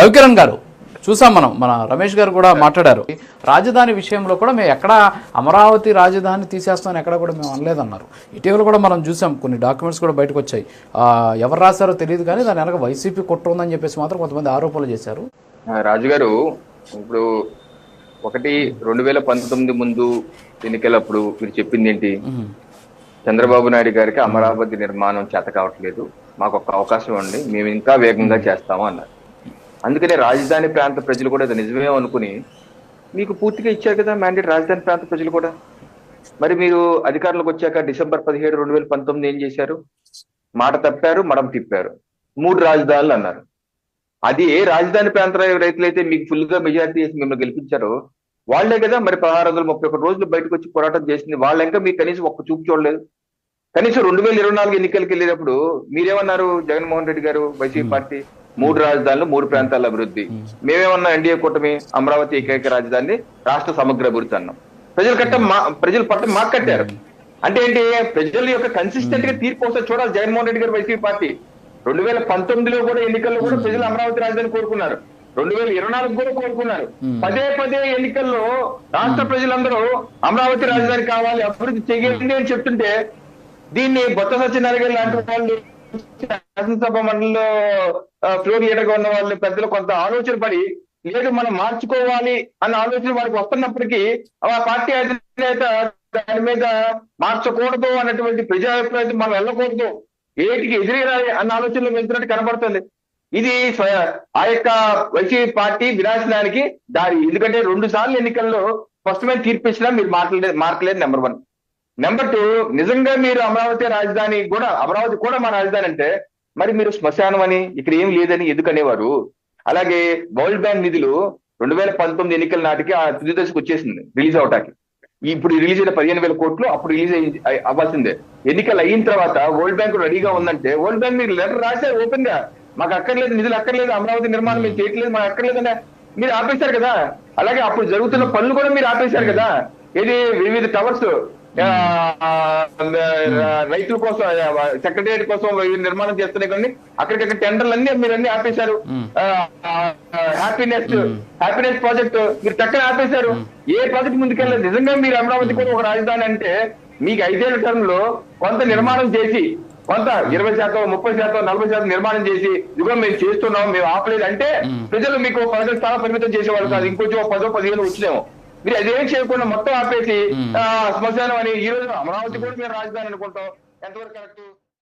రవికిరణ్ గారు చూసాం మనం మన రమేష్ గారు కూడా మాట్లాడారు. రాజధాని విషయంలో కూడా మేము ఎక్కడ అమరావతి రాజధాని తీసేస్తామని ఎక్కడ కూడా మేము అనలేదన్నారు. ఇటీవల కూడా మనం చూసాం కొన్ని డాక్యుమెంట్స్ కూడా బయటకు వచ్చాయి. ఎవరు రాశారో తెలియదు కానీ దాని వెనక వైసీపీ కుట్ర ఉందని చెప్పేసి మాత్రం కొంతమంది ఆరోపణలు చేశారు. రాజుగారు ఇప్పుడు ఒకటి రెండు వేల పంతొమ్మిది ముందు ఎన్నికలప్పుడు మీరు చెప్పింది ఏంటి చంద్రబాబు నాయుడు గారికి అమరావతి నిర్మాణం చేత కావట్లేదు. మాకు ఒక అవకాశం ఉంది మేము ఇంకా వేగంగా చేస్తాము అన్నారు. అందుకనే రాజధాని ప్రాంత ప్రజలు కూడా ఇది నిజమే అనుకుని మీకు పూర్తిగా ఇచ్చారు కదా మ్యాండేట్ రాజధాని ప్రాంత ప్రజలు కూడా. మరి మీరు అధికారంలోకి వచ్చాక డిసెంబర్ పదిహేడు రెండు వేల పంతొమ్మిది ఏం చేశారు? మాట తప్పారు మడం తిప్పారు. మూడు రాజధానులు అన్నారు. అది ఏ రాజధాని ప్రాంత రైతులైతే మీకు ఫుల్గా మెజారిటీ చేసి మిమ్మల్ని గెలిపించారో వాళ్ళే కదా మరి పదహారు వందల ముప్పై ఒక్క రోజులు బయటకు వచ్చి పోరాటం చేసింది. వాళ్ళ ఇంకా మీకు కనీసం ఒక్క చూపు చూడలేదు. కనీసం రెండు వేల ఇరవై నాలుగు ఎన్నికలకు వెళ్ళేటప్పుడు మీరేమన్నారు జగన్మోహన్ రెడ్డి గారు వైసీపీ పార్టీ? మూడు రాజధానులు మూడు ప్రాంతాల అభివృద్ధి. మేమేమన్నా? ఎన్డీఏ కూటమి అమరావతి ఏకైక రాజధాని రాష్ట్ర సమగ్ర అభివృద్ధి అన్నాం. ప్రజలు కట్ట మా ప్రజలు పట్ట మాకు కట్టారు. అంటే ఏంటి? ప్రజల యొక్క కన్సిస్టెంట్గా తీర్పు వస్తే చూడాలి జగన్మోహన్ రెడ్డి గారు వైసీపీ పార్టీ. రెండు వేల పంతొమ్మిదిలో కూడా ఎన్నికల్లో కూడా ప్రజలు అమరావతి రాజధాని కోరుకున్నారు. రెండు వేల ఇరవై నాలుగు కూడా కోరుకున్నారు. పదే పదే ఎన్నికల్లో రాష్ట్ర ప్రజలందరూ అమరావతి రాజధాని కావాలి అభివృద్ధి చేయండి అని చెప్తుంటే దీన్ని బొత్త సత్యనారాయణ గారు లాంటి వాళ్ళు శాసనసభ మండలిలో ఫ్లోర్ లీడర్ ఉన్న వాళ్ళు పెద్దలు కొంత ఆలోచన పడి లేదు మనం మార్చుకోవాలి అన్న ఆలోచన వారికి వస్తున్నప్పటికీ ఆ పార్టీ అధినేత దాని మీద మార్చకూడదు అన్నటువంటి ప్రజాభిప్రాయం మనం వెళ్ళకూడదు. ఏటికి ఎదిరేయాలి అన్న ఆలోచనలో వెళ్తున్నట్టు కనబడుతుంది. ఇది ఆ యొక్క వైసీపీ పార్టీ వినాశనానికి దారి. ఎందుకంటే రెండు సార్లు ఎన్నికల్లో స్పష్టమైన తీర్పు ఇచ్చినా మీరు మాట్లాడలేదు మార్కలేదు నెంబర్ వన్. నెంబర్ టూ నిజంగా మీరు అమరావతి రాజధాని కూడా అమరావతి కూడా మా రాజధాని అంటే మరి మీరు శ్మశానం అని ఇక్కడ ఏం లేదని ఎందుకనేవారు అలాగే వరల్డ్ బ్యాంక్ నిధులు రెండు వేల పంతొమ్మిది ఎన్నికల నాటికి ఆ తుది దశకు వచ్చేసింది రిలీజ్ అవటానికి. ఇప్పుడు రిలీజ్ అయిన పదిహేను వేల కోట్లు అప్పుడు రిలీజ్ అయ్యి అవ్వాల్సిందే. ఎన్నికలు అయిన తర్వాత వరల్డ్ బ్యాంక్ రెడీగా ఉందంటే వరల్డ్ బ్యాంక్ మీరు లెటర్ రాశారు ఓపెన్గా మాకు అక్కర్లేదు నిధులు అక్కర్లేదు అమరావతి నిర్మాణం మీరు చేయట్లేదు మాకు అక్కర్లేదనే మీరు ఆపేశారు కదా. అలాగే అప్పుడు జరుగుతున్న పనులు కూడా మీరు ఆపేశారు కదా. ఇది వివిధ టవర్స్ రైతుల కోసం సెక్రటరియట్ కోసం నిర్మాణం చేస్తున్నాయి కానీ అక్కడికక్కడ టెండర్లు అన్ని మీరు అన్ని ఆపేశారు. హ్యాపీనెస్ హ్యాపీనెస్ ప్రాజెక్ట్ మీరు చక్కగా ఆపేశారు. ఏ ప్రాజెక్ట్ ముందుకెళ్ళలేదు. నిజంగా మీరు అమరావతి కూడా ఒక రాజధాని అంటే మీకు ఐదేళ్ళ టర్మ్లో కొంత నిర్మాణం చేసి కొంత ఇరవై శాతం ముప్పై శాతం నలభై శాతం నిర్మాణం చేసి ఇదిగో మేము చేస్తున్నాం మేము ఆపలేదు అంటే ప్రజలు మీకు పదకొండు స్థానం పరిమితం చేసేవాళ్ళు కాదు. ఇంకొంచెం పదో పదిహేను వచ్చినేమో. మీరు అదేం చేయకుండా మొత్తం ఆపేసి ఆ, శ్మశానం అని ఈ రోజు అమరావతి కూడా మీరు రాజధాని అనుకుంటాం. ఎంతవరకు కరెక్ట్?